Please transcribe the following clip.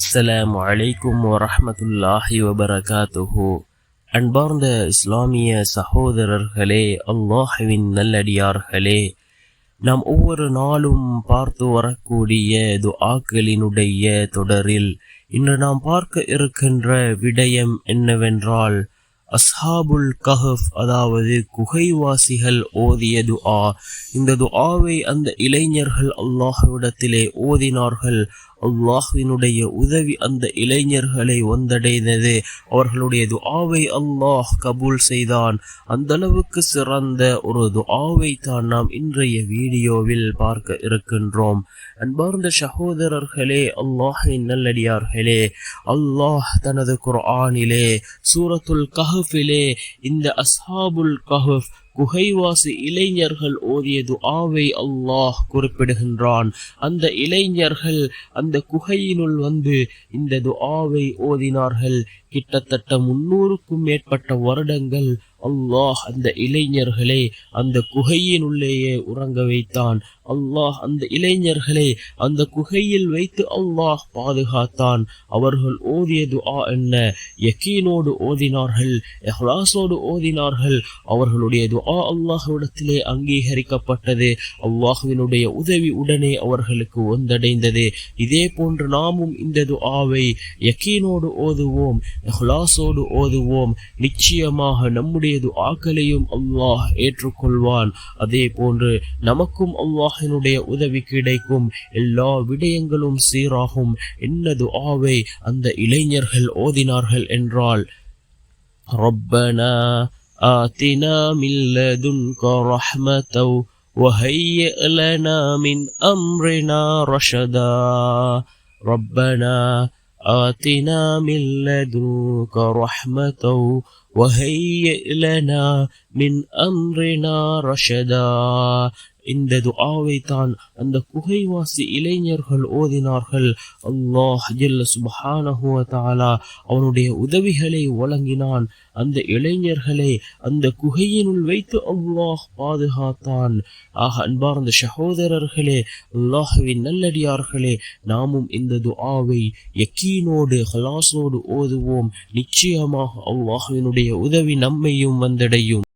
அஸ்லாம் அலைக்கும் வரமத்துல்லாஹி வபரகாத்துஹு. அன்பார்ந்த இஸ்லாமிய சகோதரர்களே அல்லாஹுவின் நல்லடியார்களே நாம் ஒவ்வொரு நாளும் பார்த்து வரக்கூடிய துஆக்களினுடைய தொடரில் இன்று நாம் பார்க்க இருக்கின்ற விடயம் என்னவென்றால் அஸ்ஹாபுல் கஹஃப் அதாவது குகைவாசிகள் ஓதிய துஆ. இந்த துஆவை அந்த இளைஞர்கள் அல்லாஹ்விடத்திலே ஓதினார்கள். அல்லாஹினுடைய உதவி அந்த இளைஞர்களை வந்தடைந்தது. அவர்களுடைய துஆவை அல்லாஹ் கபூல் செய்தான். அந்த அளவுக்கு சிறந்த ஒரு துஆவை தான் நாம் இன்றைய வீடியோவில் பார்க்க இருக்கின்றோம். அன்பார்ந்த சகோதரர்களே அல்லாஹின் நல்லடியார்களே அல்லாஹ் தனது குர்ஆனிலே சூரத்துல் கஹஃபிலே இந்த அஸ்ஹாபுல் கஹஃப் குகைவாசி இளைஞர்கள் ஓதிய துஆவை அல்லாஹ் குறிப்பிடுகின்றான். அந்த இளைஞர்கள் அந்த குகையினுள் வந்து இந்த துஆவை ஓதினார்கள். கிட்டத்தட்ட முன்னூறுக்கும் மேற்பட்ட வருடங்கள் அல்லாஹ் அந்த இளைஞர்களை அந்த குகையினுள்ளேயே உறங்க வைத்தான். அல்லாஹ் அந்த இளைஞர்களை அந்த குகையில் வைத்து அல்லாஹ் பாதுகாத்தான். அவர்கள் ஓதியது ஆ என்ன? யக்கீனோடு ஓதினார்கள் எஹ்லாஸோடு ஓதினார்கள். அவர்களுடையது ஆ அல்லாஹ்விடத்திலே அங்கீகரிக்கப்பட்டது. அல்லாஹுவினுடைய உதவி உடனே அவர்களுக்கு வந்தடைந்தது. இதே போன்று நாமும் இந்த துஆவை யக்கீனோடு ஓதுவோம். இஹ்லாஸோடு ஓதுவோம் நிச்சயமாக நம்முடைய துஆக்களையும் அல்லாஹ் ஏற்றுக்கொள்வான் அதே போன்று நமக்கும் அல்லாஹினுடைய உதவி கிடைக்கும் எல்லா விடயங்களும் சீராகும் என்ன துஆவை அந்த இளைஞர்கள் ஓதினார்கள் என்றால் ربنا آتنا من لدنك رحمة وهيئ لنا من أمرنا رشدا ربنا آتنا من لدنك رحمة وهيئ لنا من أمرنا رشدا. இந்த துஆவை தான் அந்த குகைவாசி இளைஞர்கள் ஓதினார்கள். அல்லாஹ் ஜல்ல சுபஹானஹு தாலா அவனுடைய உதவிகளை வழங்கினான். அந்த இளைஞர்களை அந்த குகையினுள் வைத்து அல்லாஹ் பாதுகாத்தான். ஆக அன்பார்ந்த சகோதரர்களே அல்லாஹுவின் நல்லடியார்களே நாமும் இந்த துஆவை யக்கீனோடு ஹலாசோடு ஓதுவோம். நிச்சயமாக அல்லாஹுவினுடைய உதவி நம்மையும் வந்தடையும்.